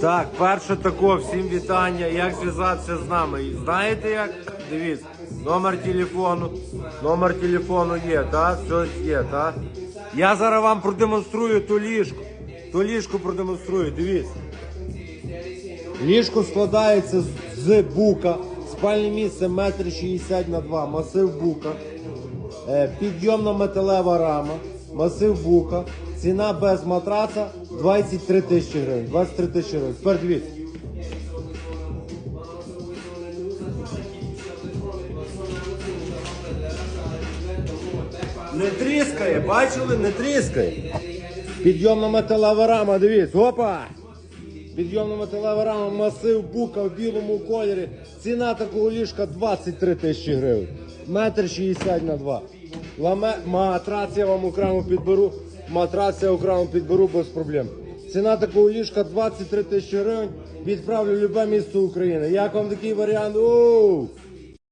Так, перше тако, всім вітання. Як зв'язатися з нами? Знаєте як? Дивіться, номер телефону. Номер телефону є, так? Все є, так? Я зараз вам продемонструю ту ліжку. Ту ліжку продемонструю, дивіться. Ліжко складається з- бука. Спальне місце 1,60 на 2 масив бука. Е, Підйомна металева рама, масив бука, ціна без матраца 23 тисячі гривень. 23 тисячі гривень. Тепер дивіться. Не тріскає, бачили? Не тріскає. Підйомна металева рама, дивіться, опа! Підйомна металева рама, масив бука в білому кольорі. Ціна такого ліжка 23 тисячі гривень. Метр 60 на два. Ламе... Матрац я вам окремо підберу. Матрац я окремо підберу без проблем. Ціна такого ліжка 23 тисячі гривень. Відправлю в любе місто України. Як вам такий варіант? Оу!